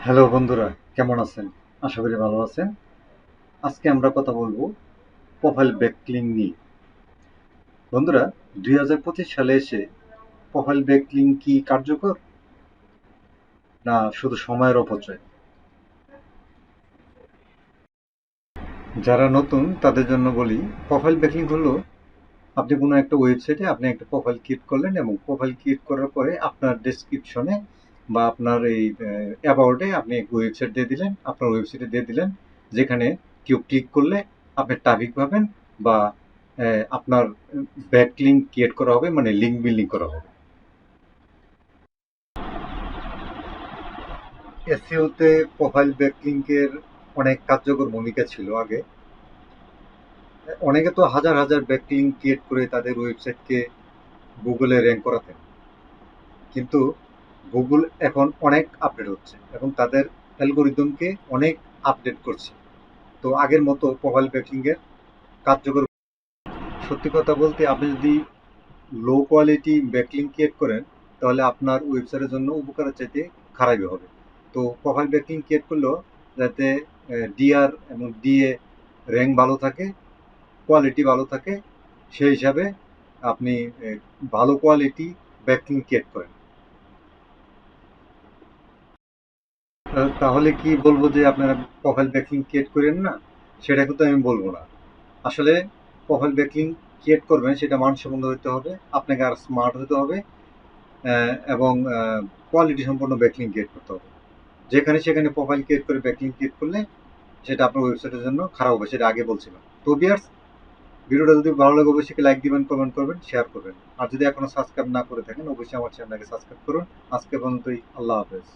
Hello বন্ধুরা, কেমন আছেন? আশা করি ভালো আছেন। আজকে আমরা কথা বলব প্রোফাইল ব্যাকলিং নিয়ে। বন্ধুরা, দুই সালে এসে প্রোফাইল ব্যাকলিং কি কার্যকর? না শুধু সময়ের অপচয়? যারা নতুন, তাদের জন্য বলি, প্রোফাইল ব্যাকলিং হলো, আপনি কোনো একটা ওয়েবসাইটে আপনি একটা প্রোফাইল ক্রিয়েট করলেন এবং প্রোফাইল ক্রিয়েট করার পরে আপনার ডেসক্রিপশনে বা আপনার এই অ্যাবাউটে আপনি ওয়েবসাইট দিয়ে দিলেন, আপনার ওয়েবসাইটে দিয়ে দিলেন, যেখানে কেউ ক্লিক করলে আপনি ট্রাফিক পাবেন বা আপনার ব্যাক লিঙ্ক ক্রিয়েট করা হবে মানে লিঙ্ক বিল্ডিং করা হবে। এসিওতে প্রোফাইল ব্যাকলিংকের অনেক কার্যকর ভূমিকা ছিল আগে। অনেকে তো হাজার হাজার ব্যাকলিঙ্ক ক্রিয়েট করে তাদের ওয়েবসাইটকে গুগলে র্যাঙ্ক করাতেন। কিন্তু গুগল এখন অনেক আপডেট হচ্ছে। এবং তাদের অ্যালগোরিদমকে অনেক আপডেট করছে। তো আগের মতো প্রোফাইল ব্যাকলিংয়ের কার্যকর সত্যি কথা বলতে আপনি যদি লো কোয়ালিটি ব্যাকলিং ক্রিয়েট করেন, তাহলে আপনার ওয়েবসাইটের জন্য উপকারের চাইতে খারাপই হবে। তো প্রোফাইল ব্যাকলিং ক্রিয়েট করলেও যাতে ডিআর এবং ডিএ র্যাঙ্ক ভালো থাকে কোয়ালিটি ভালো থাকে, সেই হিসাবে আপনি ভালো কোয়ালিটি ব্যাকলিং ক্রিয়েট করেন। তাহলে কি বলব যে আপনারা প্রোফাইল ব্যাকলিং ক্রিয়েট করেন না? সেটা কিন্তু আমি বলব না। আসলে প্রোফাইল ব্যাকলিং ক্রিয়েট করবেন, সেটা মানসম্মত হতে হবে, আপনাকে আর স্মার্ট হতে হবে এবং কোয়ালিটি সম্পন্ন ব্যাকলিং ক্রিয়েট করতে হবে। যেখানে সেখানে প্রোফাইল ক্রিয়েট করে ব্যাকলিং ক্রিয়েট করলে সেটা আপনার ওয়েবসাইটের জন্য খারাপ হবে, সেটা আগে বলছিলাম। তো বিয়ার্স ভিডিওটা যদি ভালো লাগে অবশ্যই লাইক দিবেন কমেন্ট করবেন শেয়ার করবেন। আর যদি এখনও সাবস্ক্রাইব না করে থাকেন, অবশ্যই আমার চ্যানেলটাকে সাবস্ক্রাইব করুন। আজকে পর্যন্তই, আল্লাহ হাফেজ।